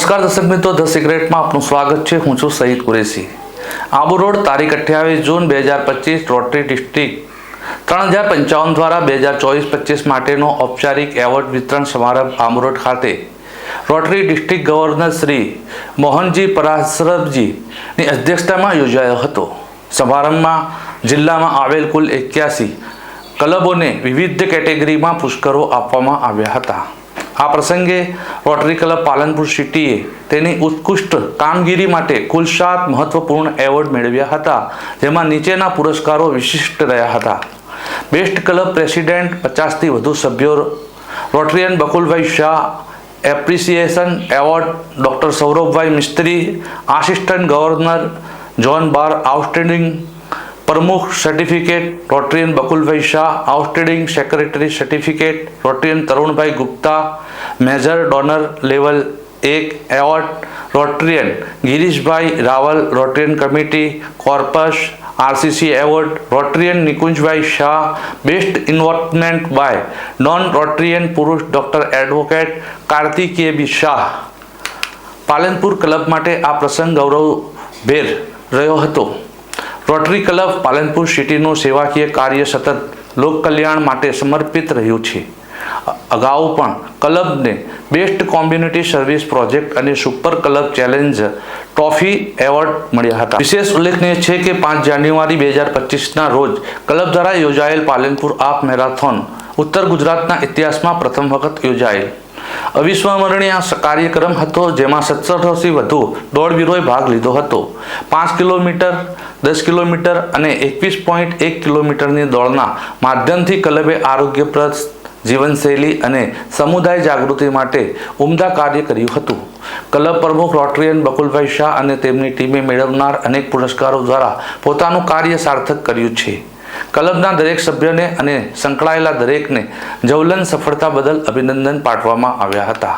નમસ્કાર દર્શક મિત્રો, ધ સિક્રેટમાં આપનું સ્વાગત છે. હું છું સહીદ કુરેશી. આબુ રોડ તારીખ અઠ્યાવીસ જૂન બે હજાર પચીસ, રોટરી ડિસ્ટ્રિક્ટ. ત્રણ હજાર પંચાવન દ્વારા બે હજાર ચોવીસ, પચીસ માટેનો ઔપચારિક એવોર્ડ વિતરણ સમારંભ આમરોડ ખાતે. Rotary district governor Shri Mohanji પરાશરફજીની અધ્યક્ષતામાં યોજાયો હતો. સમારંભમાં જિલ્લામાં આવેલ કુલ એક્યાસી ક્લબોને વિવિધ કેટેગરીમાં પુરસ્કારો આપવામાં આવ્યા હતા. આ પ્રસંગે રોટરી ક્લબ પાલનપુર સિટીએ તેની ઉત્કૃષ્ટ કામગીરી માટે કુલ સાત મહત્વપૂર્ણ એવોર્ડ મેળવ્યા હતા, જેમાં નીચેના પુરસ્કારો વિશિષ્ટ રહ્યા હતા. બેસ્ટ ક્લબ પ્રેસિડેન્ટ પચાસથી વધુ સભ્યો Rotarian Bakulbhai Shah, appreciation award doctor Saurabhbhai Mistry, assistant governor zone બાર આઉટસ્ટેન્ડિંગ, પ્રમુખ certificate Rotarian Bakulbhai Shah, outstanding secretary certificate Rotarian Tarunbhai Gupta major donor level એક award Rotarian Girishbhai Raval Rotarian committee corpus RCC award Rotarian Nikunjbhai Shah best involvement by non Rotarian પુરુષ doctor advocate Kartikeya B Shah. Palanpur club માટે આ પ્રસંગ ગૌરવભેર રહ્યો હતો. Rotary club Palanpur સિટીનું સેવાકીય કાર્ય સતત લોક કલ્યાણ માટે સમર્પિત રહ્યું છે. અગાઉ પણ ક્લબને બેસ્ટ કોમ્યુનિટી સર્વિસ પ્રોજેક્ટ અને super club challenge trophy award મળ્યા હતા. વિશેષ ઉલ્લેખનીય છે કે પાંચ જાન્યુઆરી બે હજાર પચીસના રોજ ક્લબ દ્વારા યોજાયેલ પાલનપુર આપ મેરાથોન ઉત્તર ગુજરાતના ઇતિહાસમાં પ્રથમ વખત યોજાયેલ. અવિસ્મરણીય કાર્યક્રમ હતો જેમાં સત્તરસોથી વધુ દોડવીરોએ ભાગ લીધો હતો. પાંચ કિલોમીટર, દસ કિલોમીટર અને એકવીસ પોઈન્ટ એક કિલોમીટરની દોડના માધ્યમથી ક્લબે આરોગ્યપ્રદ જીવનશૈલી અને સમુદાય જાગૃતિ માટે ઉમદા કાર્ય કર્યું હતું. ક્લબ પ્રમુખ રોટરીયન બકુલભાઈ શાહ અને તેમની ટીમે મેળવનાર અનેક પુરસ્કારો દ્વારા પોતાનું કાર્ય સાર્થક કર્યું છે. ક્લબના દરેક સભ્યને અને સંકળાયેલા દરેકને જવલન સફળતા બદલ અભિનંદન પાઠવવામાં આવ્યા હતા.